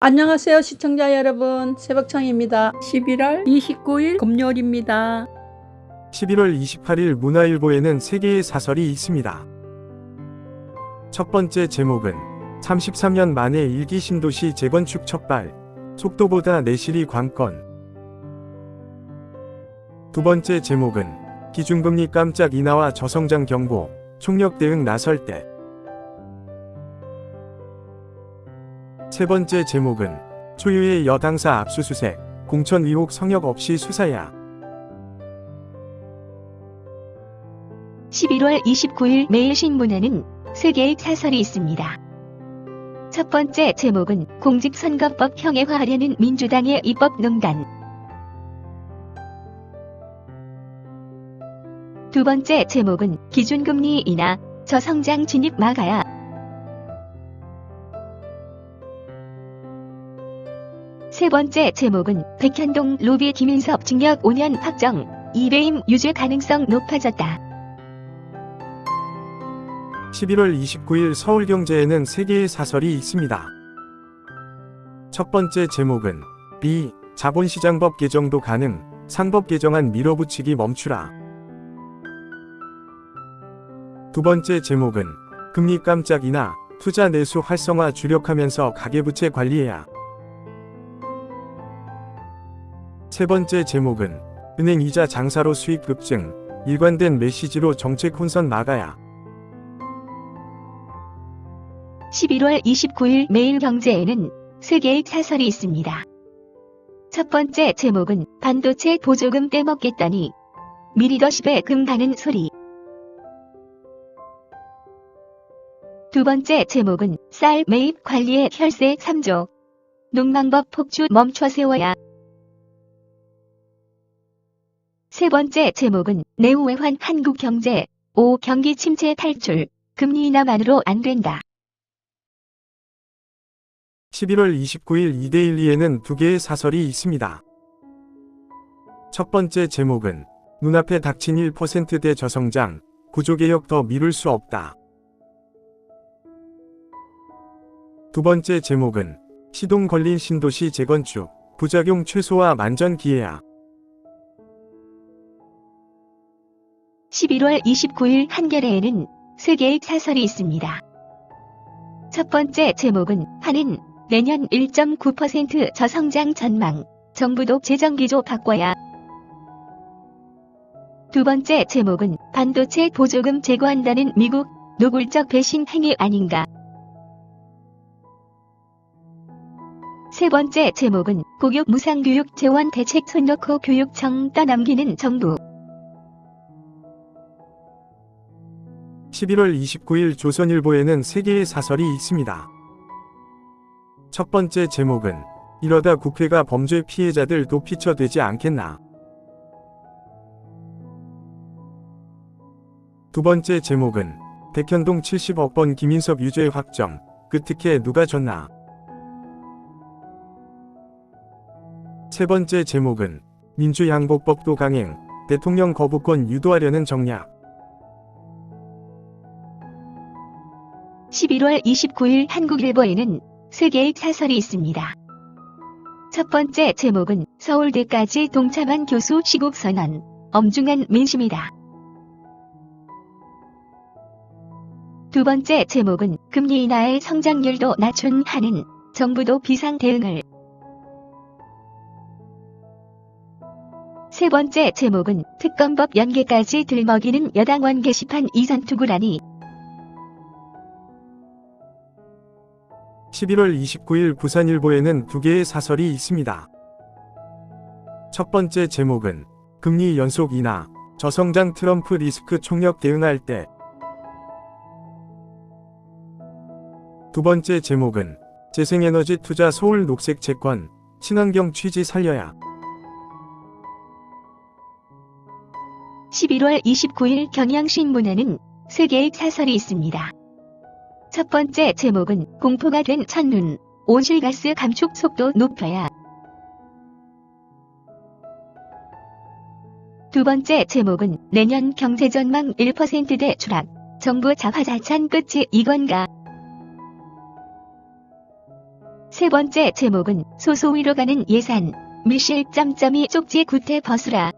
안녕하세요 시청자 여러분 새벽청입니다. 11월 29일 금요일입니다. 11월 28일 문화일보에는 세 개의 사설이 있습니다. 첫 번째 제목은 33년 만에 일기 신도시 재건축 척발, 속도보다 내실이 관건. 두 번째 제목은 기준금리 깜짝 인하와 저성장 경고, 총력 대응 나설 때. 세 번째 제목은 초유의 여당사 압수수색, 공천 의혹 성역 없이 수사야. 11월 29일 매일신문에는 세 개의 사설이 있습니다. 첫 번째 제목은 공직선거법 형해화하려는 민주당의 입법농단. 두 번째 제목은 기준금리 인하, 저성장 진입 막아야. 세 번째 제목은 백현동 로비 김인섭 징역 5년 확정, 이배임 유죄 가능성 높아졌다. 11월 29일 서울경제에는 세 개의 사설이 있습니다. 첫 번째 제목은 B. 자본시장법 개정도 가능, 상법 개정안 밀어붙이기 멈추라. 두 번째 제목은 금리 깜짝 인하, 투자 내수 활성화 주력하면서 가계부채 관리해야. 세 번째 제목은 은행 이자 장사로 수익 급증, 일관된 메시지로 정책 혼선 막아야. 11월 29일 매일경제에는 세 개의 사설이 있습니다. 첫 번째 제목은 반도체 보조금 떼먹겠다니 미리더십에 금 가는 소리. 두 번째 제목은 쌀 매입 관리의 혈세 3조. 농망법 폭주 멈춰 세워야. 세 번째 제목은 내후외환 한국 경제 5 경기 침체 탈출. 금리 인하만으로 안 된다. 11월 29일 이데일리에는 두 개의 사설이 있습니다. 첫 번째 제목은 눈앞에 닥친 1%대 저성장, 구조개혁 더 미룰 수 없다. 두 번째 제목은 시동 걸린 신도시 재건축, 부작용 최소화 만전 기회야. 11월 29일 한겨레에는 세 개의 사설이 있습니다. 첫 번째 제목은 한은 내년 1.9% 저성장 전망, 정부도 재정 기조 바꿔야. 두 번째 제목은 반도체 보조금 제거한다는 미국 노골적 배신 행위 아닌가. 세 번째 제목은 고교 무상교육 재원 대책 손 놓고 교육청 떠넘기는 정부. 11월 29일 조선일보에는 세 개의 사설이 있습니다. 첫 번째 제목은 이러다 국회가 범죄 피해자들 도피처 되지 않겠나. 두 번째 제목은 백현동 70억 번 김인섭 유죄 확정, 그 특혜 누가 졌나. 세 번째 제목은 민주양복법도 강행, 대통령 거부권 유도하려는 정략. 11월 29일 한국일보에는 세 개의 사설이 있습니다. 첫 번째 제목은 서울대까지 동참한 교수 시국 선언, 엄중한 민심이다. 두 번째 제목은 금리 인하의 성장률도 낮춘 하는 정부도 비상 대응을. 세 번째 제목은 특검법 연계까지 들먹이는 여당원 게시판 이선 투구라니 11월 29일 부산일보에는 두 개의 사설이 있습니다. 첫 번째 제목은 금리 연속 인하, 저성장 트럼프 리스크 총력 대응할 때. 두 번째 제목은 재생에너지 투자 서울 녹색 채권, 친환경 취지 살려야. 11월 29일 경향신문에는 세 개의 사설이 있습니다. 첫 번째 제목은 공포가 된 첫눈, 온실가스 감축 속도 높여야. 두 번째 제목은 내년 경제 전망 1%대 추락, 정부 자화자찬 끝이 이건가. 세 번째 제목은 소소위로 가는 예산. 미셸 짬짬이 쪽지 구태 벗으라.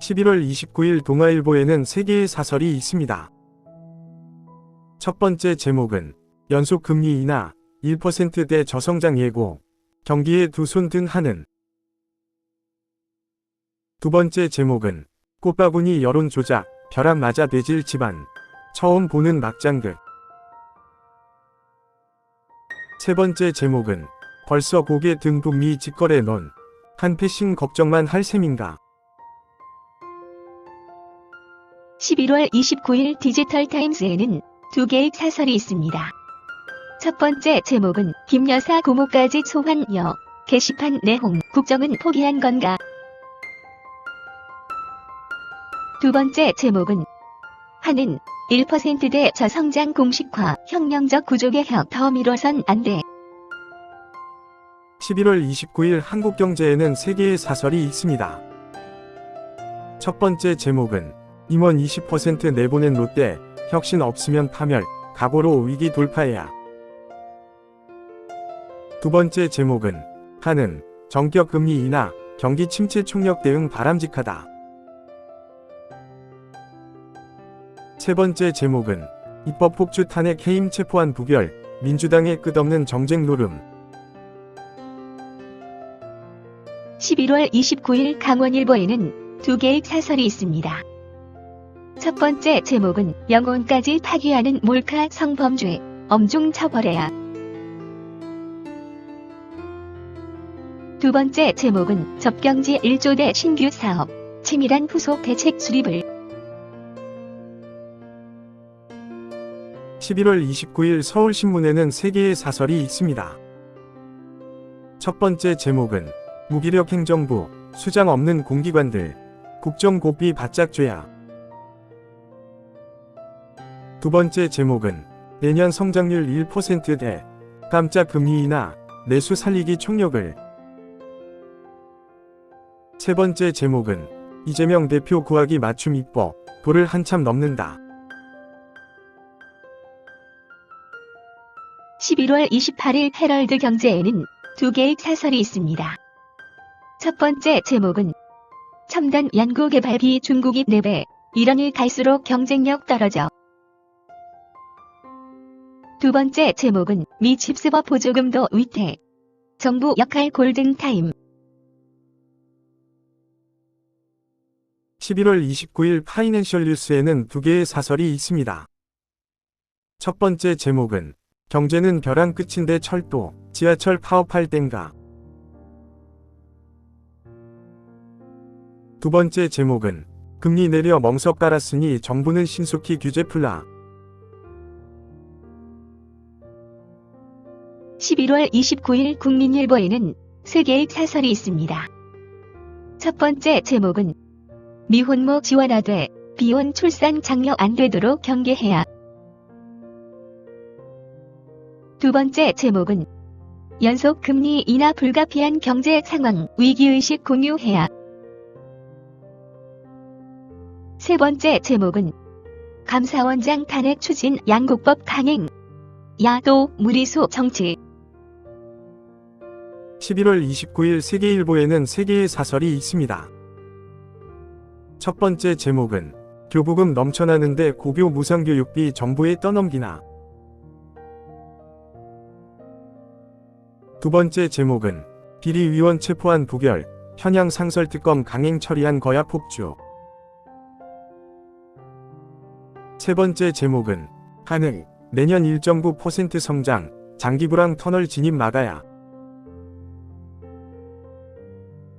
11월 29일 동아일보에는 세 개의 사설이 있습니다. 첫 번째 제목은 연속 금리 인하 1%대 저성장 예고 경기에 두 손 든 하는 두 번째 제목은 꽃바구니 여론 조작 벼락 맞아 내질 집안 처음 보는 막장극. 세 번째 제목은 벌써 고개 등 북미 직거래 론 한패싱 걱정만 할 셈인가 11월 29일 디지털 타임스에는 두 개의 사설이 있습니다. 첫 번째 제목은 김여사 고모까지 소환여. 게시판 내용 국정은 포기한 건가? 두 번째 제목은 하는 1%대 저성장 공식화 혁명적 구조개혁 더 미뤄선 안 돼. 11월 29일 한국경제에는 세 개의 사설이 있습니다. 첫 번째 제목은 임원 20% 내보낸 롯데 혁신 없으면 파멸 각오로 위기 돌파해야 두 번째 제목은 하는 정격 금리 인하 경기 침체 총력 대응 바람직하다. 세 번째 제목은 입법 폭주 탄핵 해임 체포한 부결 민주당의 끝없는 정쟁 노름 11월 29일 강원일보에는 두 개의 사설이 있습니다. 첫 번째 제목은 영혼까지 파괴하는 몰카 성범죄, 엄중 처벌해야. 두 번째 제목은 접경지 1조대 신규 사업, 치밀한 후속 대책 수립을. 11월 29일 서울신문에는 세 개의 사설이 있습니다. 첫 번째 제목은 무기력 행정부, 수장 없는 공기관들, 국정 고삐 바짝 죄야. 두 번째 제목은 내년 성장률 1%대 깜짝 금리 인하 내수 살리기 총력을 세 번째 제목은 이재명 대표 구하기 맞춤 입법 도를 한참 넘는다. 11월 28일 헤럴드 경제에는 두 개의 사설이 있습니다. 첫 번째 제목은 첨단 연구개발비 중국이 4배, 이런이 갈수록 경쟁력 떨어져. 두 번째 제목은 미 칩스버 보조금도 위태. 정부 역할 골든타임. 11월 29일 파이낸셜 뉴스에는 두 개의 사설이 있습니다. 첫 번째 제목은 경제는 벼랑 끝인데 철도, 지하철 파업할 땐가. 두 번째 제목은 금리 내려 멍석 깔았으니 정부는 신속히 규제 풀라. 11월 29일 국민일보에는 세 개의 사설이 있습니다. 첫 번째 제목은 미혼모 지원하되 비혼 출산 장려 안 되도록 경계해야. 두 번째 제목은 연속 금리 인하 불가피한 경제 상황 위기의식 공유해야. 세 번째 제목은 감사원장 탄핵 추진 양국법 강행. 야도 무리수 정치. 11월 29일 세계일보에는 세 개의 사설이 있습니다. 첫 번째 제목은 교부금 넘쳐나는데 고교 무상교육비 정부에 떠넘기나. 두 번째 제목은 비리위원 체포한 부결, 현양 상설특검 강행 처리한 거야 폭주. 세 번째 제목은 한흥, 내년 1.9% 성장, 장기불황 터널 진입 막아야.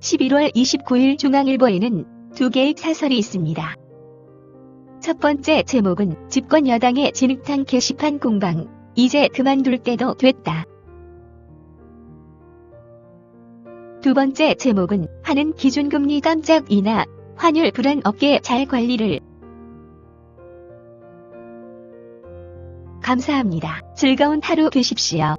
11월 29일 중앙일보에는 두 개의 사설이 있습니다. 첫 번째 제목은 집권 여당의 진흙탕 게시판 공방. 이제 그만둘 때도 됐다. 두 번째 제목은 하는 기준금리 깜짝 인하. 환율 불안 업계 잘 관리를. 감사합니다. 즐거운 하루 되십시오.